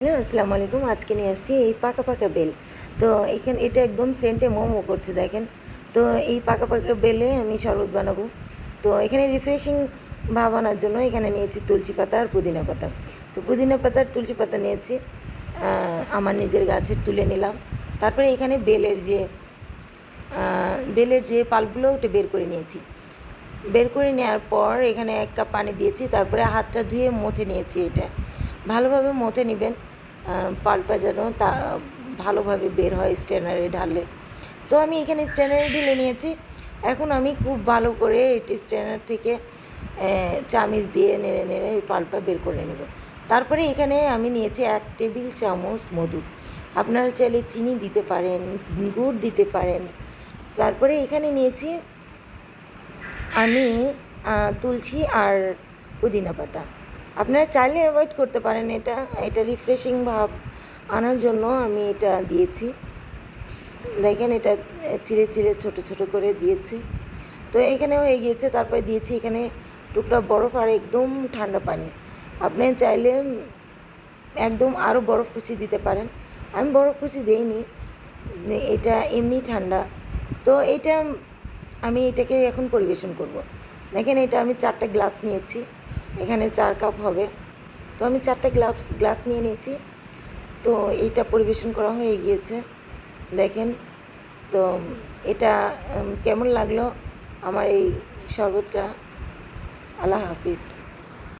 Hello আসসালামু আলাইকুম। আজকে নিয়ে আসছি এই পাকা পাকা বেল। তো এখানে এটা একদম সেন্টে মোমো করছে, দেখেন। তো এই পাকা পাকা বেলে আমি শরবত বানাবো। তো এখানে রিফ্রেশিং ভাব আনার জন্য এখানে নিয়েছি তুলসী পাতা আর পুদিনা পাতা। তো পুদিনা পাতা আর তুলসী পাতা নিয়েছি। আমার নিজের গাছের তুলে নিলাম। তারপরে এখানে বেলের যে বেলের যে পাল্পগুলো ওটা বের করে নিয়েছি। বের করে নেওয়ার পর এখানে এক কাপ পানি দিয়েছি। তারপরে হাতটা ধুয়ে মথে নিয়েছি এটা। ভালোভাবে মথে নেবেন পাল্পটা যেন তা ভালোভাবে বের হয় স্ট্যানারে ঢাললে তো আমি এখানে স্ট্যানারে ঢেলে নিয়েছি। এখন আমি খুব ভালো করে এটি স্ট্যানার থেকে চামিচ দিয়ে নেড়ে নেড়ে এই পাল্পটা বের করে নেব। তারপরে এখানে আমি নিয়েছি এক টেবিল চামচ মধু। আপনারা চাইলে চিনি দিতে পারেন, গুড় দিতে পারেন। তারপরে এখানে নিয়েছি আমি তুলসী আর পুদিনা পাতা। আপনারা চাইলে অ্যাভয়েড করতে পারেন এটা। এটা রিফ্রেশিং ভাব আনার জন্য আমি এটা দিয়েছি। দেখেন এটা চিড়ে চিড়ে ছোট ছোট করে দিয়েছি। তো এখানে হয়ে গিয়েছে, তারপরে দিয়েছি এখানে টুকরা বরফ আর একদম ঠান্ডা পানি। আপনি চাইলে একদম আরও বরফ কুচি দিতে পারেন। আমি বরফ কুচি দিইনি, এটা এমনি ঠান্ডা। তো এটা আমি এটাকে এখন পরিবেশন করব। দেখেন এটা আমি চারটা গ্লাস নিয়েছি। এখানে চার কাপ হবে। তো আমি চারটা গ্লাভস, গ্লাস নিয়ে নিয়েছি। তো এইটা পরিবেশন করা হয়ে গিয়েছে। দেখেন, তো এটা কেমন লাগল? আমার এই শরবতটা। আল্লাহ হাফিজ।